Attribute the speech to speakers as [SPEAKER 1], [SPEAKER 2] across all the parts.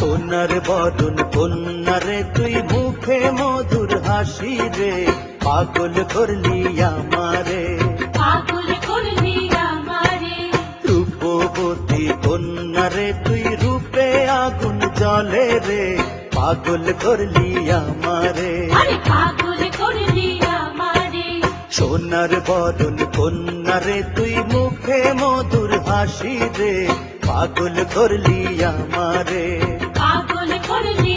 [SPEAKER 1] বদন কন্যা রে তুই মুখে মধুর হাসি রে। পাগল করলি আমারে।
[SPEAKER 2] পাগল করলি আমারে।
[SPEAKER 1] রূপবতী কন্যা রে তুই রূপে আগুন জলে রে। পাগল করলি আমারে।
[SPEAKER 2] আরে পাগল করলি আমারে।
[SPEAKER 1] সোনার বদন কন্যা রে তুই মুখে মধুর হাসি রে। পাগল করলি আমারে।
[SPEAKER 2] পাগল করলি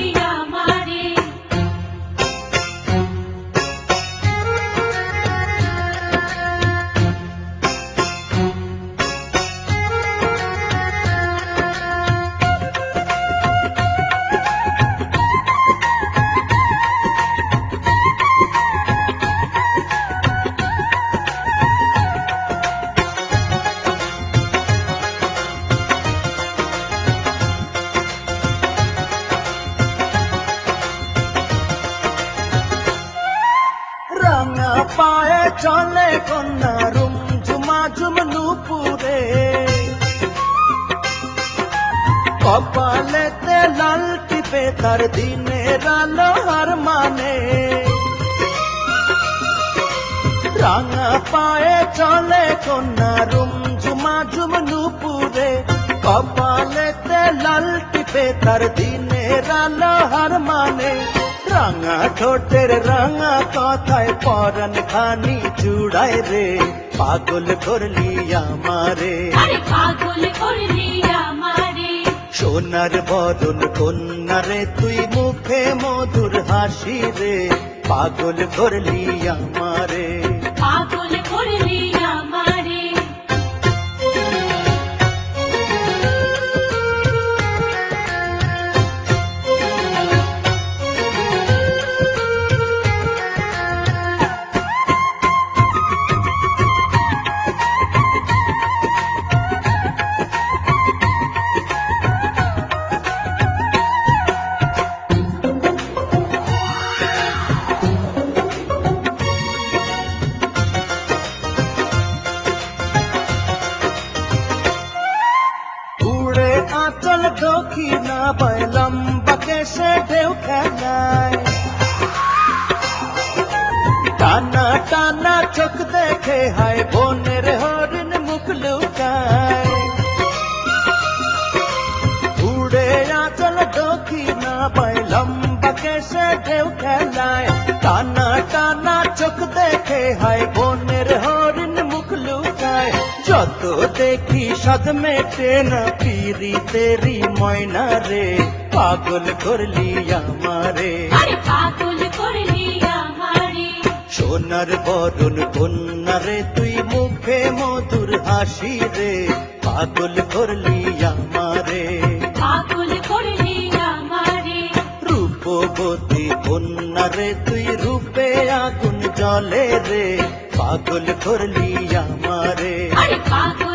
[SPEAKER 1] রাঙা পায়ে চলে কন্যা রুম ঝুমা ঝুম নুপুরে কপালেতে লাল টিপে তার দিনের আলো হার মানে রাঙা পায়ে চলে কন্যা রুম ঝুমা ঝুম নুপুরে কপালেতে লাল টিপে তার দিনের আলো হার মানে রাঙা ঠোঁটের রাঙা কথায় পরন খানি চুড়ায় রে। পাগল করলি আমারে।
[SPEAKER 2] পাগল করলি আমারে।
[SPEAKER 1] সোনার বদন কন্যা রে তুই মুখে মধুর হাসি রে। পাগল করলি আমারে।
[SPEAKER 2] পাগল করলি
[SPEAKER 1] দক্ষিণা পায় লম্বা কেসে ঢেউ খেলায়। টানা টানা চোখ দেখে হায় বনের হরিণ মুখ লুকায়। উড়ে আচল দক্ষিণা পায় লম্বা কেসে ঢেউ খেলায়। টানা টানা চোখ দেখে হায় বনের হরিণ যত দেখি সদ মেটে না পিরি তেরি ময়না রে পাগল করলি আমারে।
[SPEAKER 2] পাগল করলি আমারে।
[SPEAKER 1] সোনার বরণ কন্যা রে তুই মুখে মধুর হাসি রে পাগল করলি আমারে।
[SPEAKER 2] পাগল করলি আমারে।
[SPEAKER 1] রূপবতী কন্যা রে তুই রূপে আগুন জলে রে পাগল করলি আমারে।
[SPEAKER 2] আরে পাগল